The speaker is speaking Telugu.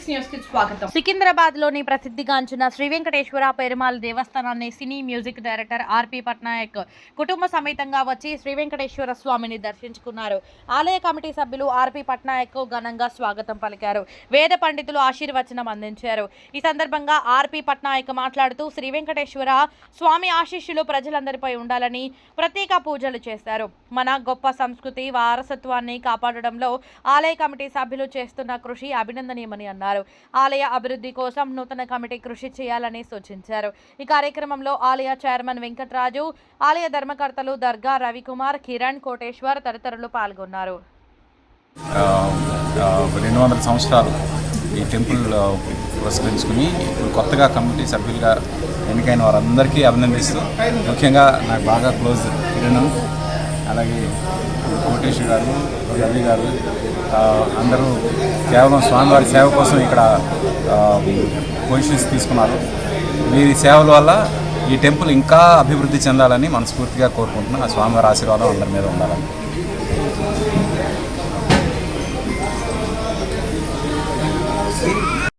స్వాగతం. సికింద్రాబాద్లోని ప్రసిద్ధిగాంచిన Shri Venkateswara Perumal దేవస్థానాన్ని cine music director RP Patnaik కుటుంబ సమేతంగా వచ్చి శ్రీ వెంకటేశ్వర స్వామిని దర్శించుకున్నారు. ఆలయ కమిటీ సభ్యులు ఆర్పి పట్నాయక్ ఘనంగా స్వాగతం పలికారు. వేద పండితులు ఆశీర్వచనం అందించారు. ఈ సందర్భంగా ఆర్పి పట్నాయక్ మాట్లాడుతూ శ్రీ వెంకటేశ్వర స్వామి ఆశీస్సులు ప్రజలందరిపై ఉండాలని ప్రత్యేక పూజలు చేశారు. మన గొప్ప సంస్కృతి వారసత్వాన్ని కాపాడడంలో ఆలయ కమిటీ సభ్యులు చేస్తున్న కృషి అభినందనీయమని అన్నారు. ఆలయ అభివృద్ధి కోసం నూతన కమిటీ కృషి చేయాలని సూచించారు. ఈ కార్యక్రమంలో ఆలయ చైర్మన్ వెంకట్రాజు ఆలయ ధర్మకర్తలు దర్గా రవికుమార్ కిరణ్ కోటేశ్వర్ తదితరులు పాల్గొన్నారు. రెండు వందల సంవత్సరాలు ఈ టెంపుల్ పురస్కరించుకుని ఇప్పుడు కొత్తగా కమిటీ సభ్యులుగా ఎన్నికైన వారందరికీ అభినందిస్తూ ముఖ్యంగా నాకు బాగా క్లోజ్ కిరణ్. అలాగే కోటేశ్వర గారు రవి గారు అందరూ కేవలం స్వామివారి సేవ కోసం ఇక్కడ పొజిషన్స్ తీసుకున్నారు. వీరి సేవల వల్ల ఈ టెంపుల్ ఇంకా అభివృద్ధి చెందాలని మనస్ఫూర్తిగా కోరుకుంటున్నాను ఆ స్వామివారి ఆశీర్వాదం అందరి మీద ఉండాలని.